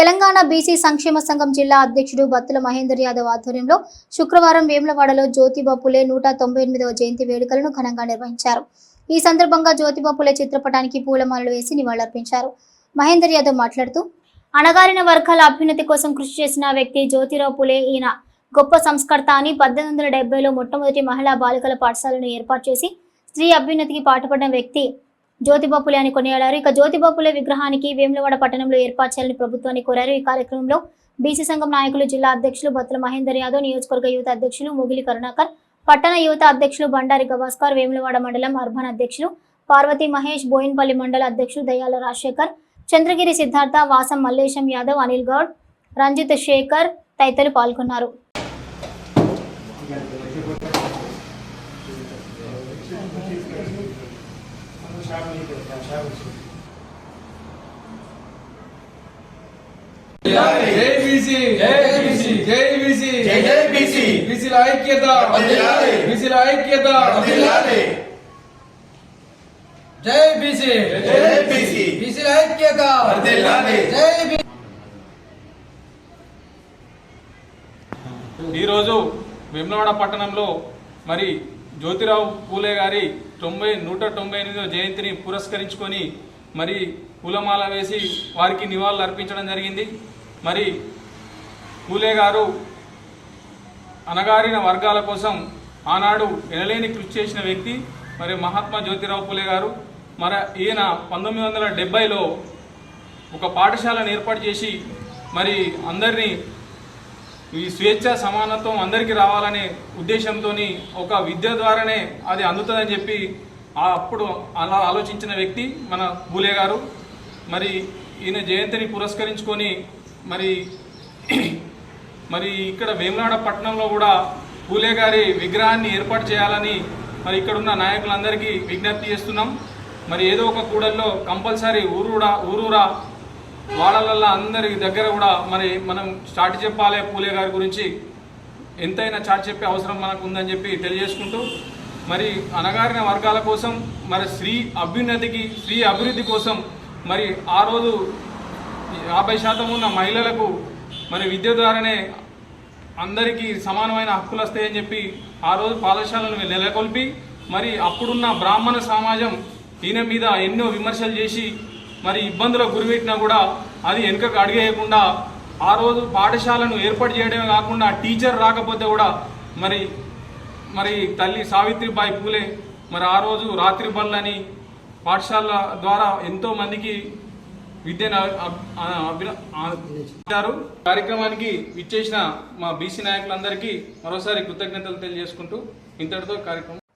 Telangana BC సంక్షేమ సంఘం జిల్లా అధ్యక్షుడు బత్తుల మహేందర్ యాదవ్ ఆధ్వర్యంలో శుక్రవారం వేములవాడలో జ్యోతిబా పులే నూట తొంభై ఎనిమిదవ జయంతి వేడుకలను ఘనంగా నిర్వహించారు. ఈ సందర్భంగా జ్యోతిబా పులే చిత్రపటానికి పూలమాలలు వేసి నివాళులర్పించారు. మహేందర్ యాదవ్ మాట్లాడుతూ అణగారిన వర్గాల అభ్యున్నతి కోసం కృషి చేసిన వ్యక్తి జ్యోతిరావు పులే ఈయన గొప్ప సంస్కర్త అని పద్దెనిమిది వందల డెబ్బైలో మొట్టమొదటి మహిళా బాలికల పాఠశాలను ఏర్పాటు చేసి స్త్రీ అభ్యున్నతికి పాటుపడిన వ్యక్తి జ్యోతిబా పులే అని కొనియాడారు. ఇక జ్యోతిబా విగ్రహానికి వేములవాడ పట్టణంలో ఏర్పాటు చేయాలని ప్రభుత్వాన్ని కోరారు. ఈ కార్యక్రమంలో బీసీ సంఘం నాయకులు జిల్లా అధ్యక్షులు బత్తుల మహేందర్ యాదవ్ నియోజకవర్గ యువత అధ్యక్షులు ముగిలి కరుణాకర్ పట్టణ యువత అధ్యక్షులు బండారి గవాస్కర్ వేములవాడ మండలం అర్బన్ అధ్యక్షులు పార్వతి మహేష్ బోయిన్పల్లి మండల అధ్యక్షులు దయాల రాజశేఖర్ చంద్రగిరి సిద్ధార్థ వాసం మల్లేశం యాదవ్ అనిల్ గౌడ్ రంజిత్ శేఖర్ తదితరులు పాల్గొన్నారు. బీసీల ఐక్యత. బీసీల ఐక్యత. జై బీసీ జై బీసీ. బీసీల ఐక్యత వర్ధిల్లాలి. జై ఈరోజు వేములవాడ పట్టణంలో మరి జ్యోతిరావు పూలే గారి తొంభై నూట తొంభై ఎనిమిదో జయంతిని పురస్కరించుకొని మరి పూలమాల వేసి వారికి నివాళులు అర్పించడం జరిగింది. మరి పూలే గారు అనగారిన వర్గాల కోసం ఆనాడు ఎనలేని కృషి చేసిన వ్యక్తి మరి మహాత్మా జ్యోతిరావు పూలే గారు. మరి ఈయన పంతొమ్మిది వందల డెబ్బైలో ఒక పాఠశాలను ఏర్పాటు చేసి మరి అందరినీ ఈ స్వేచ్ఛ సమానత్వం అందరికీ రావాలనే ఉద్దేశంతో ఒక విద్య ద్వారానే అది అందుతుందని చెప్పి అప్పుడు అలా ఆలోచించిన వ్యక్తి మన పూలే గారు. మరి ఈయన జయంతిని పురస్కరించుకొని మరి మరి ఇక్కడ వేములాడ పట్టణంలో కూడా పూలే గారి విగ్రహాన్ని ఏర్పాటు చేయాలని మరి ఇక్కడున్న నాయకులందరికీ విజ్ఞప్తి చేస్తున్నాం. మరి ఏదో ఒక కూడల్లో కంపల్సరీ ఊరూడా ఊరూరా వాడలల్లో అందరి దగ్గర కూడా మరి మనం చాటి చెప్పాలి పూలే గారి గురించి. ఎంతైనా చాటి చెప్పే అవసరం మనకు ఉందని చెప్పి తెలియజేసుకుంటూ మరి అనగారిన వర్గాల కోసం మరి స్త్రీ అభ్యున్నతికి స్త్రీ అభివృద్ధి కోసం మరి ఆ రోజు యాభై శాతం ఉన్న మహిళలకు మరి విద్య ద్వారానే అందరికీ సమానమైన హక్కులు వస్తాయని చెప్పి ఆ రోజు పాఠశాలను నెలకొల్పి మరి అప్పుడున్న బ్రాహ్మణ సమాజం ఈయన మీద ఎన్నో విమర్శలు చేసి మరి ఇబ్బందులకు గురిపెట్టినా కూడా అది వెనుకకు అడిగేయకుండా ఆ రోజు పాఠశాలను ఏర్పాటు చేయడమే కాకుండా టీచర్ రాకపోతే కూడా మరి మరి తల్లి సావిత్రిబాయి పూలే మరి ఆ రోజు రాత్రి బళ్ళని పాఠశాల ద్వారా ఎంతో మందికి విద్యను అబ్- కార్యక్రమానికి విచ్చేసిన మా బీసీ నాయకులందరికీ మరోసారి కృతజ్ఞతలు తెలియజేసుకుంటూ ఇంతటితో కార్యక్రమం